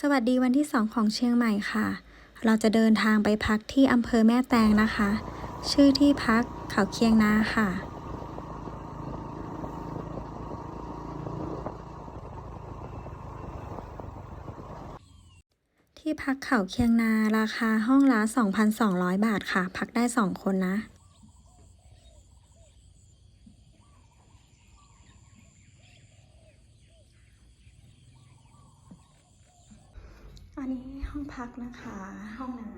สวัสดีวันที่ 2 ของเชียงใหม่ค่ะ เราจะเดินทางไปพักที่อำเภอแม่แตงนะคะ ชื่อที่พักเขาเคียงนาค่ะที่พักเขาเคียงนาราคาห้องละ 2,200 บาทค่ะ พักได้ 2 คนนะ นนี้ห้องพักนะคะ ห้องน้ำ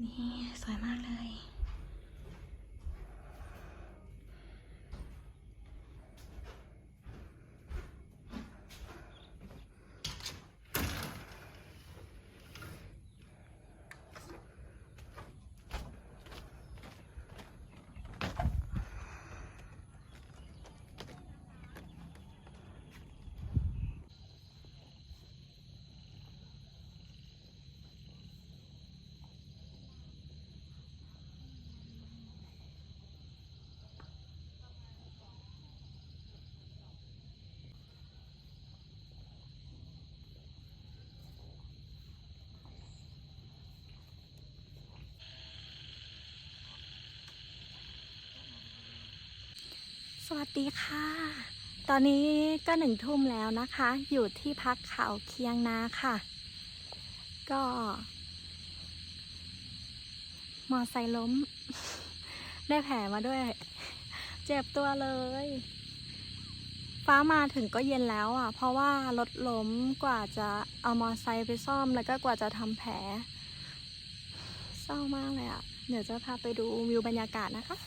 นี่ สวยมากเลย สวัสดีค่ะ ตอนนี้ก็หนึ่งทุ่มแล้วนะคะ อยู่ที่พักเขาเคียงนาค่ะ ก็ มอไซค์ล้ม ได้แผลมาด้วย เจ็บตัวเลย ฟ้ามาถึงก็เย็นแล้วอะ เพราะว่ารถล้มกว่าจะเอามอไซค์ไปซ่อมแล้วก็กว่าจะทำแผล เศร้ามากเลยอะ เดี๋ยวจะพาไปดูวิวบรรยากาศนะคะ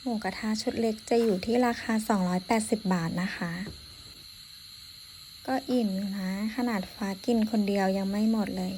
ห มูกระทะชุดเล็กจะอยู่ที่ราคา 280 บาทนะคะ ก็อิ่มนะ ขนาดฟ้ากินคนเดียวยังไม่หมดเลย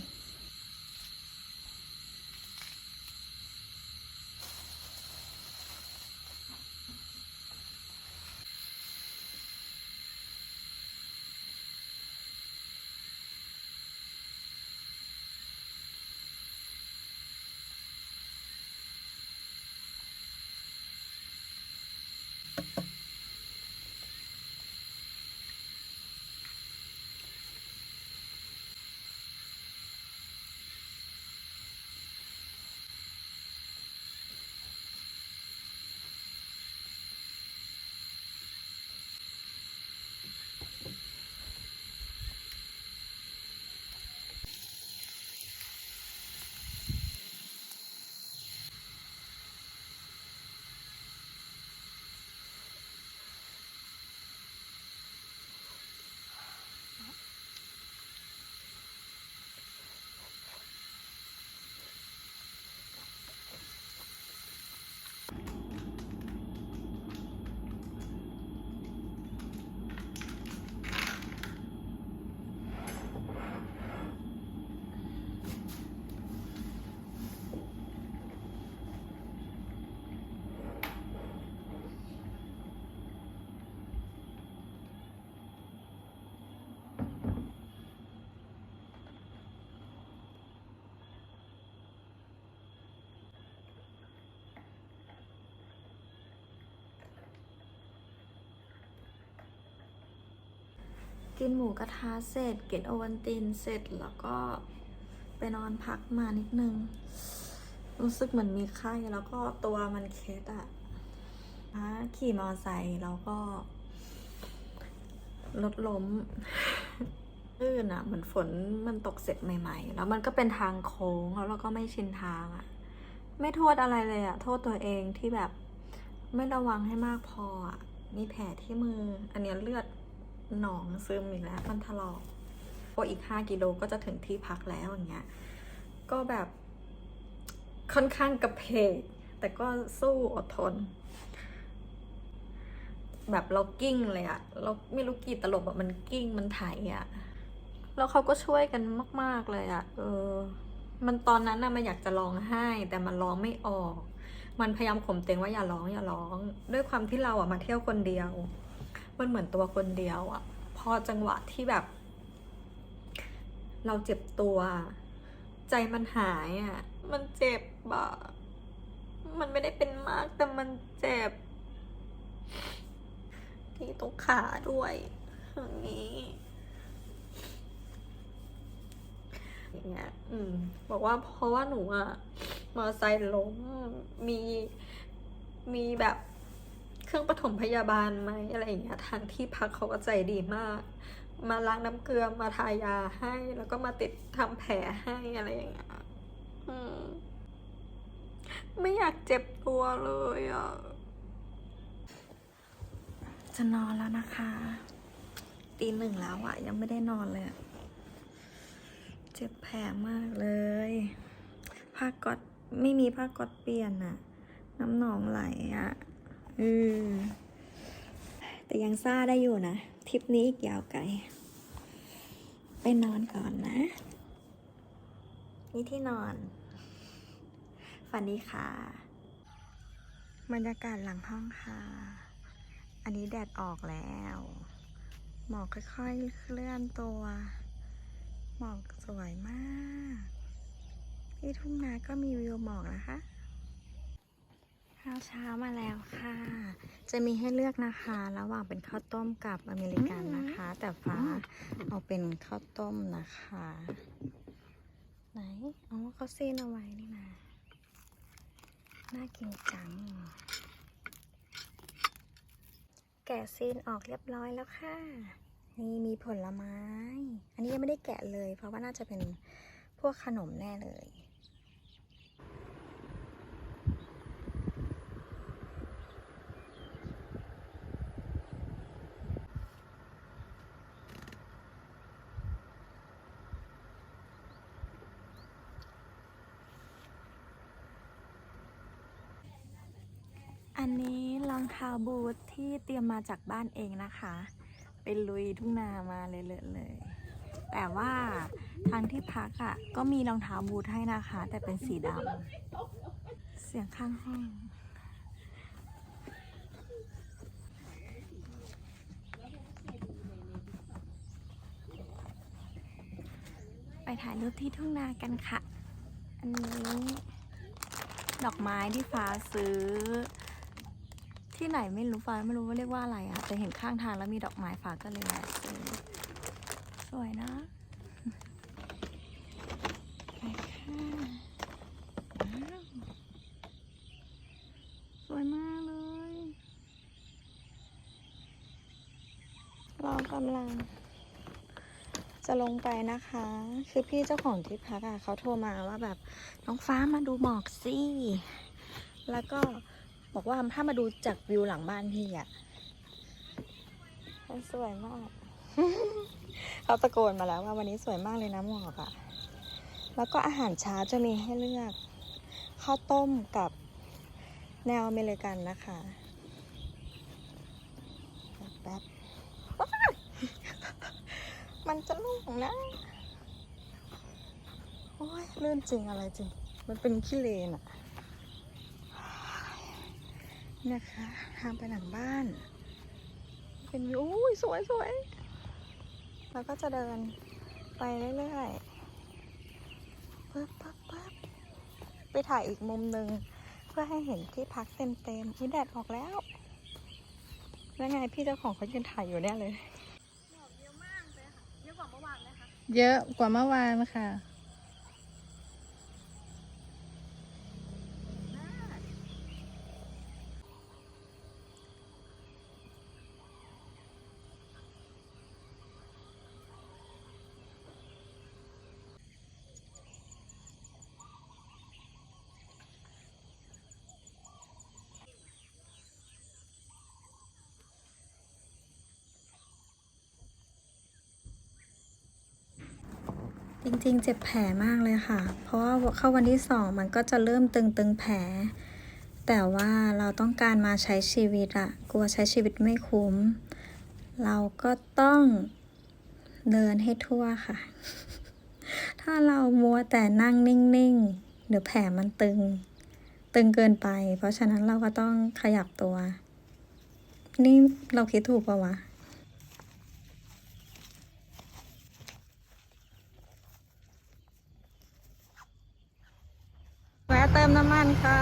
กินหมูกระทะเสร็จ กินโอวันตินเสร็จแล้วก็ไปนอนพักมานิดนึง รู้สึกเหมือนมีไข้แล้วก็ตัวมันเคล็ดอะะขี่มอไซค์แล้วก็รถล้มลื่นอะเหมือนฝนมันตกเสร็จใหม่ ๆ แล้วมันก็เป็นทางโค้งแล้วเราก็ไม่ชินทางอะไม่โทษอะไรเลยอะโทษตัวเองที่แบบไม่ระวังให้มากพออะมีแผลที่มือ อันเนี้ยเลือด หนองซึมอีกแล้วมันถลอกพออีกห้ากิโลก็จะถึงที่พักแล้วอย่างเงี้ย ก็แบบค่อนข้างกระเพก แต่ก็สู้อดทน แบบเรากิ้งเลยอะเราไม่รู้กี่ตลบอะมันกิ้งมันไถอะแล้วเขาก็ช่วยกันมาก ๆ เลยอะเออ มันตอนนั้นน่ะมันอยากจะร้องไห้ แต่มันร้องไม่ออก มันพยายามข่มเตงว่าอย่าร้องอย่าร้อง ด้วยความที่เราอะมาเที่ยวคนเดียว มันเหมือนตัวคนเดียวอะพอจังหวะที่แบบ เราเจ็บตัว ใจมันหายอะมันเจ็บอะมันไม่ได้เป็นมากแต่มันเจ็บ ที่ตรงขาด้วยอย่างนี้อย่างเงี้ย อืม บอกว่าเพราะว่าหนูอะมอไซค์ล้ม มี มีแบบ เครื่องปฐมพยาบาลไหมอะไรอย่างเงี้ยทางที่พักเขาก็ใจดีมาก มาล้างน้ำเกลือมาทายาให้ แล้วก็มาติดทำแผลให้อะไรอย่างเงี้ยอืไม่อยากเจ็บตัวเลยอะจะนอนแล้วนะคะตีหนึ่งแล้วอะยังไม่ได้นอนเลยเจ็บแผลมากเลยผ้าก๊อตไม่มีผ้าก๊อตเปลี่ยนอะน้ำหนองไหลอะ อือแต่ยังซ่าได้อยู่นะทริปนี้อีกยาวไกล ไปนอนก่อนนะ นี่ที่นอน ฝันดีค่ะ บรรยากาศหลังห้องค่ะ อันนี้แดดออกแล้ว หมอกค่อยๆ เคลื่อนตัว หมอกสวยมาก ที่ทุ่งนาก็มีวิวหมอกนะคะ ข้าวเช้ามาแล้วค่ะ จะมีให้เลือกนะคะ ระหว่างเป็นข้าวต้มกับอเมริกันนะคะ แต่ฟ้าเอาเป็นข้าวต้มนะคะ ไหนอ๋อเขาซีนเอาไว้นี่นะน่ากินจัง แกะซีนออกเรียบร้อยแล้วค่ะ นี่มีผลไม้ อันนี้ยังไม่ได้แกะเลย เพราะว่าน่าจะเป็นพวกขนมแน่เลย อันนี้ร องเท้าบูทที่เตรียมมาจากบ้านเองนะคะไปลุยทุ่งนามาเลยเลยเลย แต่ว่าทางที่พักอะ่ะ ก็มีรองเท้าบูทให้นะคะ แต่เป็นสีดำเสียงข้างห้องไปถ่ายรูปที่ทุ่งนากันค่ะ อันนี้ ดอกไม้ที่ฟ้าซื้อ ที่ไหนไม่รู้ฟ้าไม่รู้ว่าเรียกว่าอะไรอะแต่เห็นข้างทางแล้วมีดอกไม้ฟ้าก็เลยแวะซื้อสวยนะไปค่ะว้าสวยมากเลย เรากำลัง จะลงไปนะคะ คือพี่เจ้าของที่พักอะเขาโทรมาว่าแบบน้องฟ้ามาดูหมอกสิแล้วก็ บอกว่าถ้ามาดูจากวิวหลังบ้านพี่อะมันสวยมาก เขาตะโกนมาแล้วว่าวันนี้สวยมากเลยนะหมอกอะแล้วก็อาหารเช้าจะมีให้เลือกข้าวต้มกับแนวอเมริกันนะคะแป๊บมันจะลุ่งนะ โอ้ยเลื่อนจริงอะไรจริง มันเป็นขี้เลนอะ นะคะ ทางไปหลังบ้าน เป็นวิวอุ้ยสวยสวยแล้วก็จะเดินไปเรื่อยๆปึ๊บปึ๊บปึ๊บไปถ่ายอีกมุมหนึ่งเพื่อให้เห็นที่พักเต็มเต็มๆอุ้ยแดดออกแล้วแล้วไงพี่เจ้าของเขายืนถ่ายอยู่เนี่ยเลย เยอะกว่าเมื่อวานค่ะ จริงๆ เจ็บแผลมากเลยค่ะ เพราะว่าเข้าวันที่สองมันก็จะเริ่มตึงๆแผล แต่ว่าเราต้องการมาใช้ชีวิตอะกลัวใช้ชีวิตไม่คุ้ม เราก็ต้องเดินให้ทั่วค่ะ ถ้าเรามัวแต่นั่งนิ่งๆเดี๋ยวแผลมันตึง ตึงเกินไป เพราะฉะนั้นเราก็ต้องขยับตัว นี่เราคิดถูกปะวะ แวะ เติมน้ำมันค่ะ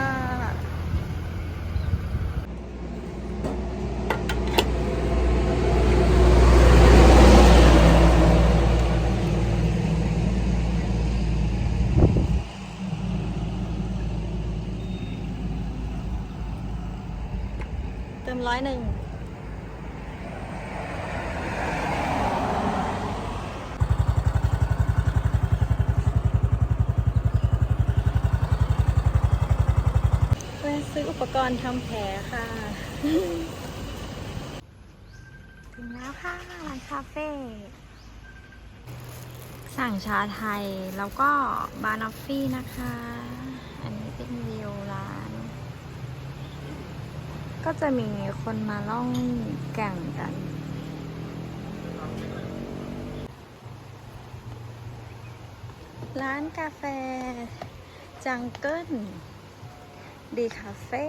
เติมร้อยหนึ่ง แวะซื้ออุ ปกรณ์ทำแผลค่ะ ถึงแล้วค่ะร้านคาเฟ่สั่งชาไทยแล้วก็บานอฟฟี่นะคะ อันนี้เป็นวิวร้าน ก็จะมีคนมาล่องแก่งกันร้านกาแฟจังเกิล ดีคาเฟ่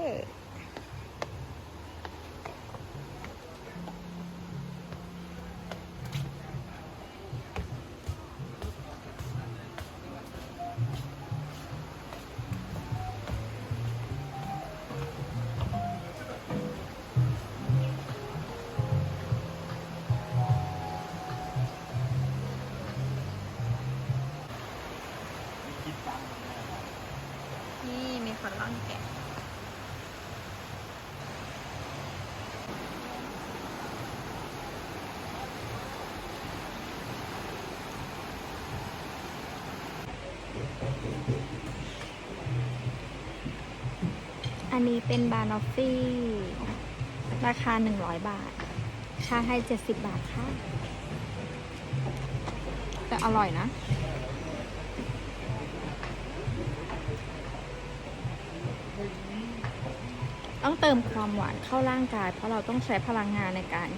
อันนี้เป็นบานอฟฟี่ ราคา 100 บาทชาไทย70 บาทค่ะ แต่อร่อยนะต้องเติมความหวานเข้าร่างกาย เพราะเราต้องใช้พลังงานในการ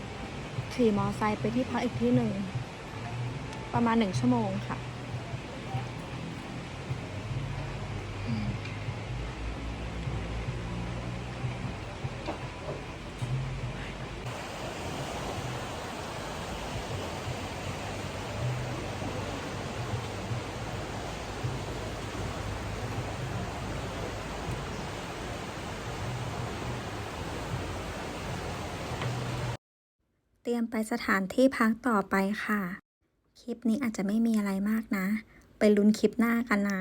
ขี่มอไซค์ไปที่พักอีกที่หนึ่ง ประมาณหนึ่งชั่วโมงค่ะ เตรียมไปสถานที่พักต่อไปค่ะ คลิปนี้อาจจะไม่มีอะไรมากนะ ไปลุ้นคลิปหน้ากันนะ